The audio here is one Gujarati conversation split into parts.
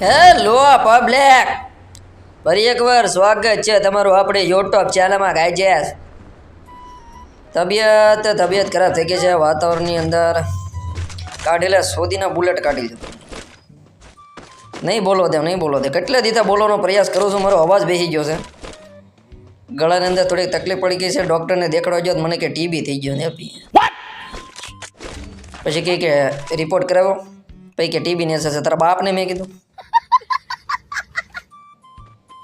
હેલો પબ્લિક ફરી એકવાર સ્વાગત છે તમારું આપણે યુટ્યુબ ચેનલમાં ગાઈજેસ તબિયત તબિયત ખરાબ થઈ ગઈ છે વાતાવરણની અંદર. કાઢેલા સોદીના બુલેટ કાઢી દો નહીં બોલો તેમ નહીં બોલો તે કેટલા દીધા બોલવાનો પ્રયાસ કરું છું મારો અવાજ બેસી ગયો છે. ગળાની અંદર થોડીક તકલીફ પડી ગઈ છે ડૉક્ટરને દેખાડવા ગયો મને કે ટીબી થઈ ગયો ને પછી કહે કે રિપોર્ટ કરાવો. પછી કે ટીબી ને થશે તારા બાપને મેં કીધું.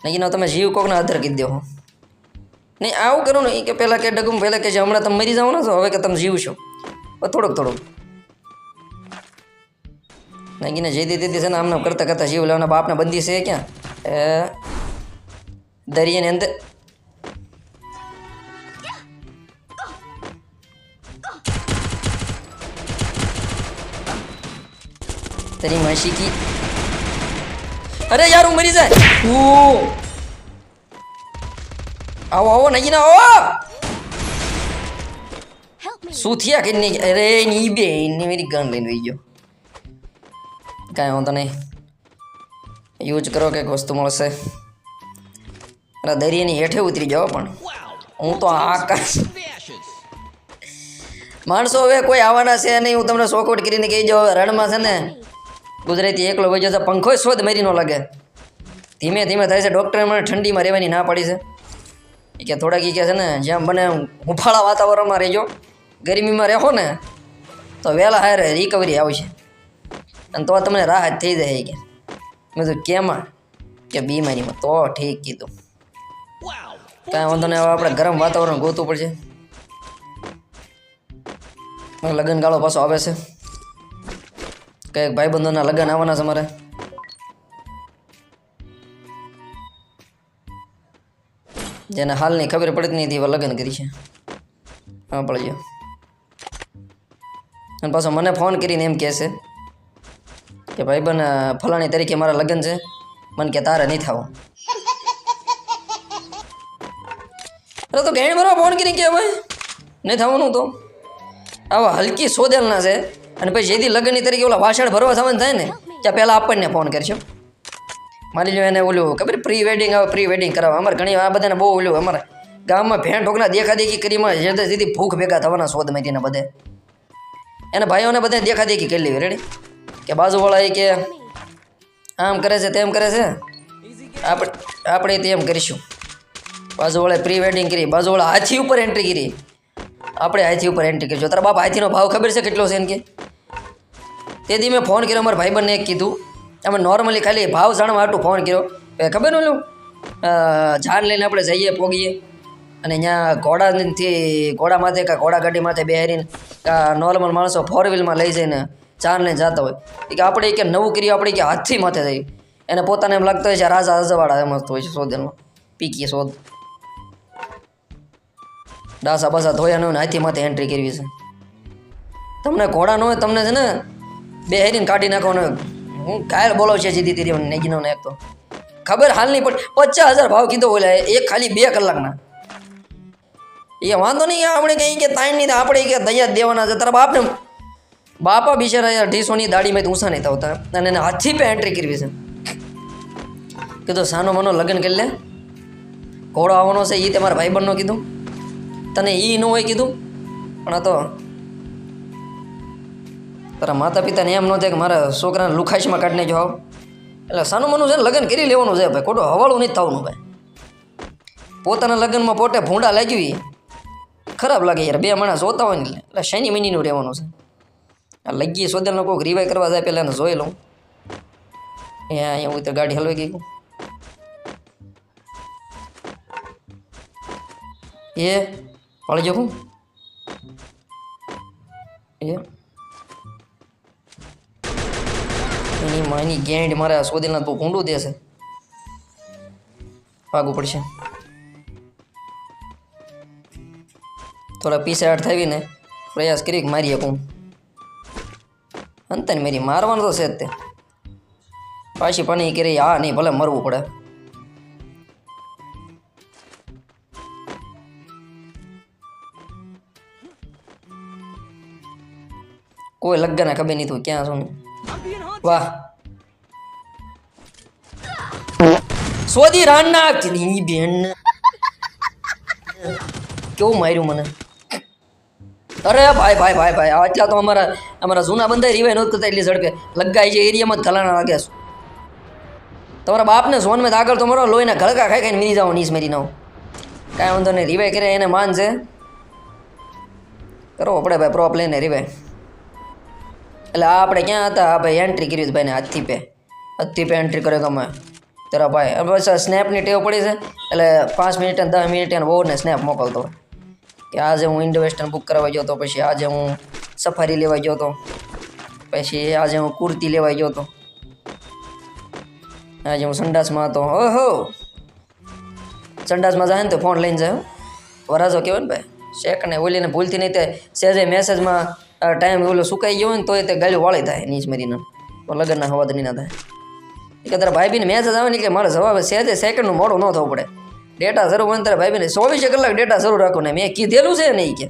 નહીં ના તમે જીવ કોકના આધાર કીધી દો નહીં, આવું કરો ને કે પહેલાં કે ડગુમ, પહેલાં કે હમણાં તમે મરી જાઓ ને, તો હવે કે તમે જીવ છો થોડુંક થોડુંક. નાગીને જે દીધી છે ને, આમને કરતાં કરતાં જીવ લેવાના બાપને બંધી છે ક્યાં? એ, દરિયાની અંદર. તારી માસી કી અરે યાર હું મરી જાય. આવો આવો નહીં ના આવો શું થયા કે નહીં? અરે ની બે ની મેરી ગન લઈને વહી ગયો. કાંઈ વાંધો નહીં. યુઝ કરો કંઈક વસ્તુ મળશે. અરે દરિયાની હેઠે ઉતરી જાઓ પણ. હું તો આકાશ માણસો હવે કોઈ આવવાના છે નહીં. હું તમને શોકઆઉટ કરીને કહી જાઉં રણમાં છે ને ગુજરાતી એકલો વહી જતો પંખો શોધ મરી ન લાગે. ધીમે ધીમે થાય છે ડૉક્ટરે મને ઠંડીમાં રહેવાની ના પાડી છે. એ કે થોડાક એ કહે છે ને જેમ બને હુંફાળા વાતાવરણમાં રહેજો. ગરમીમાં રહો ને તો વહેલા હારે રિકવરી આવશે. અને તો તમને રાહત થઈ જાય કે. મેં કીધું કેમાં કે બીમારીમાં તો ઠીક કીધું. કાંઈ વાંધો નહીં હવે આપણે ગરમ વાતાવરણ ગોતવું પડશે. લગ્ન ગાળો પાછો આવે છે. કંઈક ભાઈબંધોના લગ્ન આવવાના છે મારે. જેને હાલની ખબર પડતી નહીં હતી એવા લગ્ન કરી છે. હા પડી ગયો અને પાછો મને ફોન કરીને એમ કહે છે કે બન ફલાણી તરીકે મારા લગ્ન છે. મને કે તારે નહીં થવું. અરે તો ગેણ ભરવા ફોન કરીને કે ભાઈ? નહીં થવાનું તો? આવા હલકી સોદેલના છે. અને પછી જેથી લગ્નની તરીકે ઓલા વાસણ ભરવા થવાનું થાય ને, ત્યાં પહેલાં આપણને ફોન કરશો માની લો એને ઓલું ખબર પ્રી વેડિંગ આવે પ્રી વેડિંગ કરાવવા. અમારે ઘણી આ બધાને બહુ ઓલું અમારે ગામમાં ભેણ ઠોકના દેખાદેખી કરીમાં જે સીધી ભૂખ ભેગા થવાના શોધ મેટીને બધે. એને ભાઈઓને બધે દેખાદેખી કરી લેવી રેડી કે બાજુવાળા એ કે, આમ કરે છે, તેમ કરે છે? આપણે આપણે તેમ કરીશું. બાજુવાળાએ પ્રી વેડિંગ કરી, બાજુવાળા હાથી ઉપર એન્ટ્રી કરી. આપણે હાથી ઉપર એન્ટ્રી કરીશું તારા બાપ હાથીનો ભાવ ખબર છે કેટલો છે એને કે? તેથી મેં ફોન કર્યો, મારા ભાઈબંધને કીધું. અમે નોર્મલી ખાલી ભાવ જાણવા હાટું ફોન કર્યો. ખબર ઓલું જાન લઈને આપણે જઈએ, પોગીએ. અને અહીંયા ઘોડાથી ઘોડા માથે કાં ઘોડા ગાડી માથે બેહારીને, કાં નોર્મલ માણસો ફોર વ્હીલમાં લઈ જઈને ચાર લઈને જતા હોય. કે આપણે કે નવું કર્યું, આપણે કે હાથથી માથે થઈ. એને પોતાને એમ લાગતો હોય છે, રાજા રજવાડા એમ જ હોય છે શોધનમાં પીકીએ સોદ ડાસા બાસા ધોયા ને હાથી માથે એન્ટ્રી કરવી છે. તમને ઘોડા ન હોય, તમને છે ને બે હેરીને કાઢી નાખો ને હું કાયલ બોલો છે જીતી તીરી નેગીનો ને એક તો. ખબર હાલ નહીં પણ પચાસ હજાર ભાવ કીધો ઓલા એક ખાલી બે કલાકના. એ વાંધો નહીં આપણે કંઈ કે તાણ નહીં, આપણે કે દયા દેવાના છે. તારા બાપને બાપા બિચારા યાર ઢીસોની દાડીમાં ઊંસા નહીં થતા. અને એને હાથથી પે એન્ટ્રી કરવી છે. કીધું, સાનો મનો લગ્ન કરી લે. ઘોડો આવવાનો છે એ તમારા ભાઈબંધનો કીધું. તને એ ન હોય કીધું. પણ આ તો તારા માતા પિતાને એમ ન થાય કે મારા છોકરાને લુખાઈશમાં કાઢી નાખજો આવ એટલે સાનું મનું છે ને લગ્ન કરી લેવાનું છે ભાઈ. ખોટું હવાળું નહીં થવાનું ભાઈ. પોતાના લગ્નમાં પોતે ભૂંડા લાગવી ખરાબ લાગે યાર, બે માણસ જોતા હોય ને એટલે. શનિ મહિનીનું રહેવાનું છે? આ લગી સોદેલનો કોઈક રિવાય કરવા જાય પહેલાં જોઈ લઉં. અહીંયા અહીંયા હું તો ગાડી હલવાઈ ગઈ. એ પડી જાઉં એ એની માની ગેંડ મારે સોદેલના બહુ ઊંડું દેશે ભાગવું પડશે. થોડા પીસાડ થઈને પ્રયાસ કરી મારી શકું. અંતે મેરી મારવાનું તો છે જ તે. પાછી પણ એ કરી આ નહીં, ભલે મરવું પડે. કોઈ લગ્ન ખબર નહીં તું ક્યાં છું. વાહ. સોદી રાન ના ઈ બેન. કેવું માર્યું મને? અરે ભાઈ ભાઈ ભાઈ ભાઈ, આટલા તો અમારા અમારા જૂના બંધાઈ રિવાય નહોતું કરતા એટલી ઝડપે. લગાઈ છે એરિયામાં જ ખલાણા લાગ્યા છે. તમારા બાપને સોનમાં આગળ તો મારો લોહીના ગળકા ખાઈ ખાઈને મીરી જાઓ નીસ મેરી નાવ કાંઈ વાંધો નહીં, રિવાય કરે એને માન છે. કરો આપણે ભાઈ પ્રોપ લઈને રિવાય. એટલે આ આપણે ક્યાં હતા? હા ભાઈ એન્ટ્રી કરી ભાઈને હાથથી પે. હાથથી પે એન્ટ્રી કરે ગમે તારા ભાઈ. બસ સ્નેપની ટેવ પડી છે. એટલે પાંચ મિનિટ અને દસ મિનિટ એને બહુને સ્નેપ મોકલતો કે આજે હું ઇન્ડો વેસ્ટર્ન બુક કરવા ગયો હતો પછી આજે હું સફારી લેવા ગયો હતો પછી આજે હું કુર્તી લેવા ગયો હતો આજે હું સંડાસમાં હતો. ઓહો! સંડાસમાં જાય ને તો ફોન લઈને જાય. વરાજો કહેવાય ને ભાઈ. શેક ને ઓલીને ભૂલથી નહીં તે સહેજે મેસેજમાં ટાઈમ ઓલો સુકાઈ ગયો ને તોય તે ગાલી વાળી થાય, નીચ મરીને. તો લગ્નના હવાદ નહીં ના થાય. એ કે તારા ભાઈ બીને મેસેજ આવે ને કે મારે જવાબ સહેજે સેકન્ડનું મોડું ન થવું પડે. ડેટા શરૂ હોય ને તારા ભાઈ બીને ચોવીસે કલાક ડેટા શરૂ રાખો ને. મેં કીધેલું છે નહીં કે.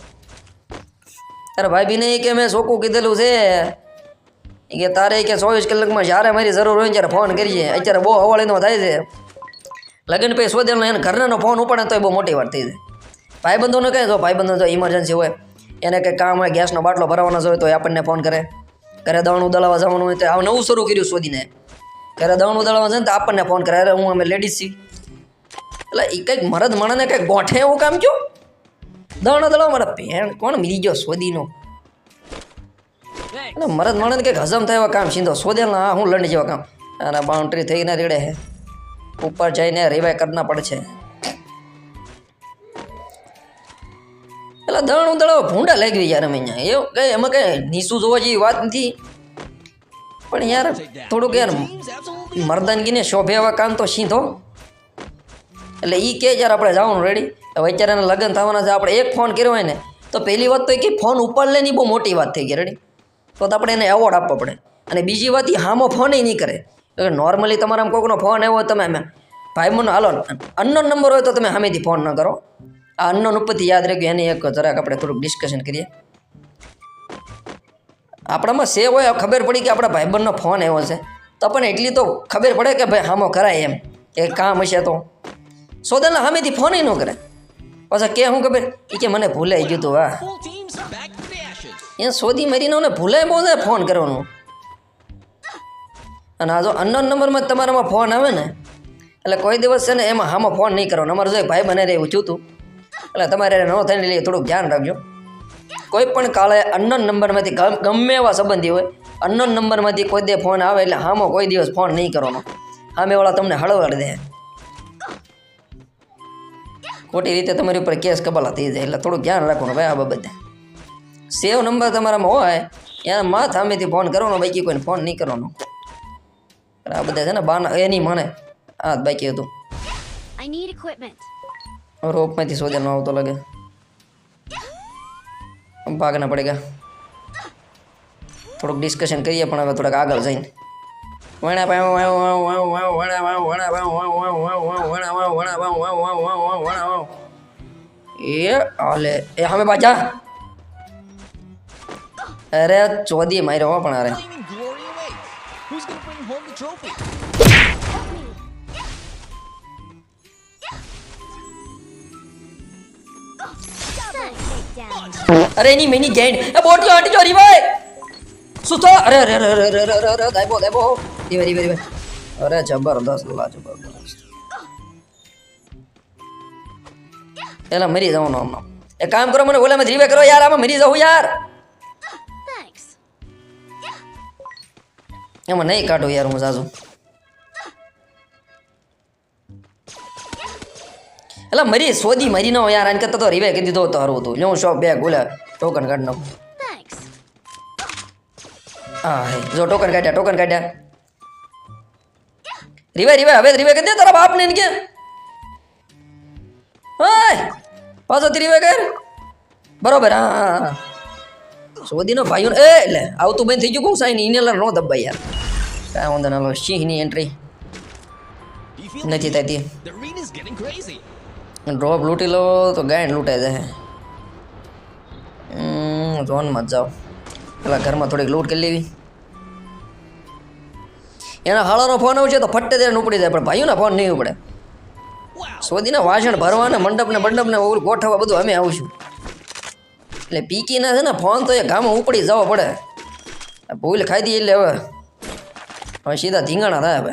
તારા ભાઈ બીને ઈ કે મેં ચોખ્ખું કીધેલું છે. કે તારે કે ચોવીસ કલાકમાં જ્યારે મારી જરૂર હોય ને ત્યારે ફોન કરીએ. અત્યારે બહુ હવાળીનો થાય છે. લગ્ન પછી શોધેલો એને ઘરનાનો ફોન ઉપાડે તો એ બહુ મોટી વાત થઈ જાય. ભાઈબંધોને કહે, જો ભાઈબંધો તો ઇમરજન્સી હોય એને કંઈક કામ હોય, ગેસનો બાટલો ભરાવાનો હોય તો એ આપણને ફોન કરે. ઘરે દણ દળાવવા જવાનું હોય તો આ નવું શરૂ કર્યું શોધીને. ઘરે દણ દળાવવા જાય ને તો આપણને ફોન કરે, અરે, હું અમે લેડીઝ છીએ. એટલે એ કંઈક મરદ મણને કંઈક ગોઠે એવું કામ કયો? દણ દળાવ મારા ભેણ કોણ મિલી ગયો શોધીનો? અને મરદ મણને કંઈક હજમ થાય એવા કામ સીધો શોધેલા હા હું લંડ જેવા કામ. અને બાઉન્ડ્રી થઈને રેડે હે. ઉપર જઈને રિવાય કરના પડશે. એટલે દળનું દળાવ ભૂંડા લાગવી યાર અમે અહીંયા. એવું કઈ, એમાં કઈ નીસું જોવા જેવી વાત નથી. પણ યાર, થોડુંક યાર મર્દાનગીને શોભે એવા કામ તો સીધો. એટલે એ કે યાર આપણે જવાનું રેડી હવે અત્યારે લગ્ન થવાના છે, આપણે એક ફોન કર્યો હોય ને, તો પહેલી વાત તો એ કે ફોન ઉપાડ લે ની બહુ મોટી વાત થઈ ગઈ રેડી તો આપણે એને એવોર્ડ આપવો પડે. અને બીજી વાત એ હામો ફોન નહીં કરે. નોર્મલી તમારા કોઈકનો ફોન આવ્યો તમે ભાઈ મને હાલો અનનોન નંબર હોય તો તમે સામેથી ફોન ન કરો. આ અનનોન ઉપરથી યાદ રાખ્યું એની એક જરાક આપણે થોડુંક ડિસ્કશન કરીએ. આપણામાં સેવ હોય ખબર પડી કે આપણા ભાઈબંધનો ફોન આવ્યો છે. તો પણ એટલી તો ખબર પડે કે ભાઈ હામો કરાય એમ, કે કામ હશે તો. સોદાના સામેથી ફોન ન કરે. પાછા કે શું ખબર? એ કે મને ભૂલાઈ ગયું હતું ashes. એ શોધી મરીને ભૂલાય બહુ છે ફોન કરવાનું. અને આ જો અનનોન નંબરમાં તમારામાં ફોન આવે ને, એટલે કોઈ દિવસ છે ને એમાં હામાં ફોન નહીં કરવાનો. અમારે જો ભાઈ બને એવું થયું હતું એટલે તમારે ન થઈને લઈએ થોડુંક ધ્યાન રાખજો. કોઈ પણ કાળે અન્નન નંબરમાંથી ગમે એવા સંબંધી હોય, અન્નન નંબરમાંથી કોઈ દે ફોન આવે એટલે હામો કોઈ દિવસ ફોન નહીં કરવાનો. સામેવાળા તમને હળવાડી દે. ખોટી રીતે તમારી ઉપર કેસ કબલા થઈ જાય, એટલે થોડું ધ્યાન રાખવાનું ભાઈ આ બાબતે. સેવ નંબર તમારામાં હોય, એના માં સામેથી ફોન કરવાનો, બાકી કોઈને ફોન નહીં કરવાનો. આ બધા છે ને બાના, એની મને જ બાકી હતું. I need equipment. રોપમાંથી શોધેલો આવતો લાગે ભાગના પડી ગયા થોડુંક ડિસ્કશન કરીએ પણ હવે થોડાક આગળ જઈને વણા પાવ વાવ વાવ વાવ વાવ વણા વાવ વણા વાવ વાવ વાવ વાવ વાવ વણા વાવ વણા વાવ વાવ વાવ વાવ વાવ વણા વાવ એ હાલે એ હવે બાજા અરે ચોદી માર્યો હો પણ અરે અરે એની મેની ગેન્ડ એ બોટી હટી જો રીવાય. શું તો અરે અરે અરે અરે અરે અરે અરે દાયબો દાયબો રીવાય રીવાય રીવાય અરે જબરદસ્ત લા જબરદસ્ત. એલા મરી જવાનું આમાં એ કામ કરો મને ઓલામાં રીવે કરો યાર આમાં મરી જાઉં યાર. એમાં નહીં કાઢું યાર હું સાસુ એલા મરી સોદી મરી ન હોય યાર આને કરતા તો રીવે કીધી દીધો તો હારું હતું. હું શોપ બે ઓલા ટોકન કાઢ નાખું. હા હે જો ટોકન કાઢ્યા ટોકન કાઢ્યા. રીવે રીવે હવે રીવે કરી દે તારા બાપને ને કે. હાય પાછો તી રીવે કર. બરોબર હા હા સોદીનો ભાઈઓ એ એટલે આવતું બંધ થઈ ગયું કહું સાઈન ઇનેલર નો દબાઈ યાર. કાંઈ વાંધો ના લો સિંહની એન્ટ્રી નથી થતી. ડ્રોપ લૂંટી લો તો ગાયન લૂંટાઈ જાય ઝોનમાં જ જાઓ. પેલા ઘરમાં થોડીક લૂંટ કરી લેવી. એના હાળાનો ફોન આવશે તો ફટ્ટે તેને ઉપડી જાય, પણ ભાઈઓના ફોન નહીં ઉપડે. સોદીના વાસણ ભરવાના, મંડપને મંડપને ઓલું ગોઠવવા બધું અમે આવશું. એટલે પીકીના છે ને, ફોન તો એ ગામમાં ઉપડી જવો પડે. ભૂલ દઈએ એટલે હવે. હવે સીધા ધીંગાણા થાય હવે.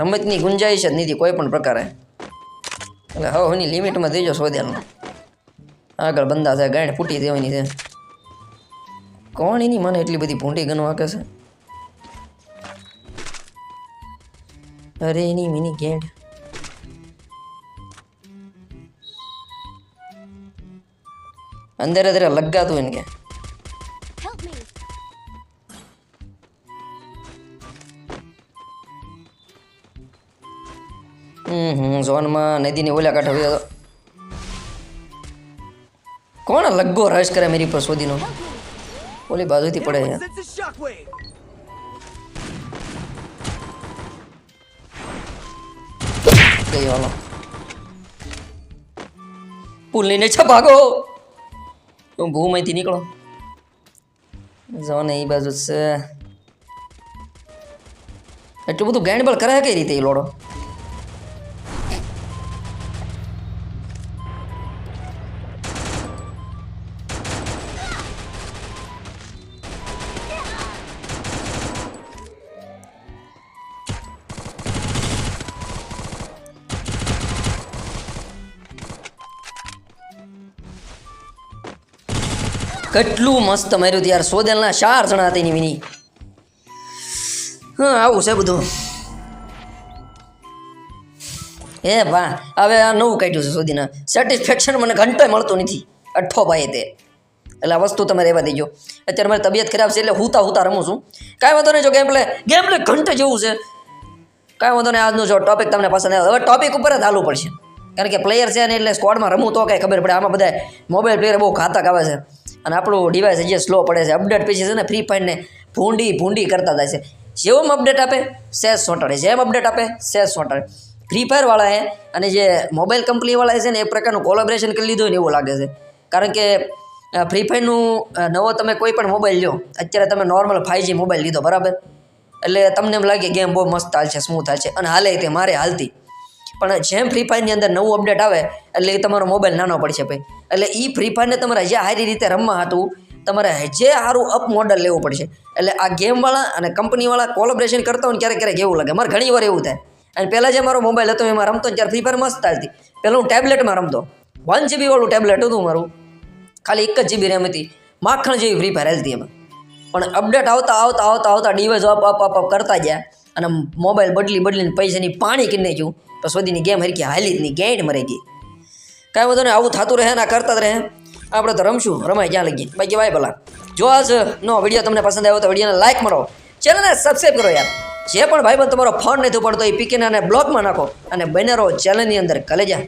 રમતની ગુંજાઈશ જ નથી કોઈ પણ પ્રકારે. એટલે હવે એની લિમિટમાં દેજો સોદ્યાનું આગળ બંદા છે, ગાંઠ ફૂટી દેવાની છે. કોણ એની મને એટલી બધી ભૂંડી ગણવા કે છે? અરે, એની મિની ગેંડ અંદર અંદર લગાતું એને કે. ઝોનમાં નદીની ઓલા કાંઠે તો કોણ લગ્ગો રશ કરે મેરી પર શોધીનો ઓલી બાજુથી પડે છે પુલ લઈને છે ભાગો. હું ભૂમાંથી નીકળો. જો ને એ બાજુ છે. એટલું બધું ગેન્ડબલ કરે કઈ રીતે એ લોડો? કેટલું મસ્ત માર્યું યાર, સોદેલના ચાર જણા હતા વિની. હા, આવું છે બધું. એ વાહ હવે આ નવું કાઢ્યું છે સોદીના. સેટિસ્ફેક્શન મને ઘંટોય મળતું નથી. અઠ્ઠો ભાઈ તે. એટલે આ વસ્તુ તમે રહેવા દેજો. અત્યારે મારી તબિયત ખરાબ છે એટલે હુતા હુતા રમું છું. કાંઈ વાંધો નહીં, જો ગેમ પ્લે ગેમ પ્લે ઘંટે જેવું છે. કાંઈ વાંધો નહીં, આજનું જો ટોપિક તમને પસંદ આવે. હવે ટોપિક ઉપર જ હાલવું પડશે. કારણ કે પ્લેયર છે ને એટલે સ્કોડમાં રમવું તો કાંઈ ખબર પડે. આમાં બધા મોબાઈલ પ્લેયર બહુ ઘાતક આવે છે. અને આપણું ડિવાઇસ જે સ્લો પડે છે. અપડેટ પછી છે ને ફ્રી ફાયરને ભૂંડી ભૂંડી કરતા જાય છે. જેમ અપડેટ આપે સેસ સોંટાડે જેમ અપડેટ આપે સેસ સોંટાડે ફ્રી ફાયરવાળાએ અને જે મોબાઈલ કંપનીવાળાએ છે ને, એ પ્રકારનું કોલોબરેશન કરી લીધું ને એવું લાગે છે. કારણ કે ફ્રી ફાયરનું નવો તમે કોઈ પણ મોબાઈલ લો અત્યારે તમે નોર્મલ ફાઈવજી મોબાઈલ લીધો, બરાબર? એટલે તમને એમ લાગે ગેમ બહુ મસ્ત હાલશે સ્મૂથ હાલશે. અને હાલે તે મારે હાલતી. પણ જેમ ફ્રી ફાયરની અંદર નવું અપડેટ આવે, એટલે તમારો મોબાઈલ નાનો પડશે ભાઈ. એટલે એ ફ્રી ફાયરને તમારે જે સારી રીતે રમવા હતું, તમારે જે સારું અપ મોડલ લેવું પડશે. એટલે આ ગેમવાળા અને કંપનીવાળા કોલોબ્રેશન કરતા હોય ક્યારેક ક્યારેક એવું લાગે. મારે ઘણી વાર એવું થાય. અને પહેલાં જે મારો મોબાઈલ હતો, એમાં રમતો ત્યારે ફ્રી ફાયર મસ્ત ચાલતી. પહેલાં હું ટેબ્લેટમાં રમતો. વન જીબી વાળું ટેબ્લેટ હતું મારું. ખાલી એક જ જીબી રેમ હતી. માખણ જેવી ફ્રી ફાયર હાલતી એમાં. પણ અપડેટ આવતા આવતા આવતા આવતા ડિવાઇસ અપ અપ અપ કરતા ગયા. અને મોબાઈલ બદલી બદલીને પૈસાની પાણી કરી નાખ્યું. તો સુધીની ગેમ હરકી હાલી જ નહીં ગેંડ મરી ગઈ. કાંઈ વાંધો નહીં, આવું થતું રહે ને કરતા જ રહે. આપણે તો રમશું, રમાય ક્યાં લગી? બાકી ભાઈ ભલા. જો આજ નો વીડિયો તમને પસંદ આવ્યો તો વિડીયોને લાઈક મારો. ચેનલને સબસ્ક્રાઈબ કરો યાર. જે પણ ભાઈ બંધ તમારો ફોન નથી પડતો એ પીકીને બ્લોકમાં નાખો અને બને રહો ચેનલની અંદર કલેજા.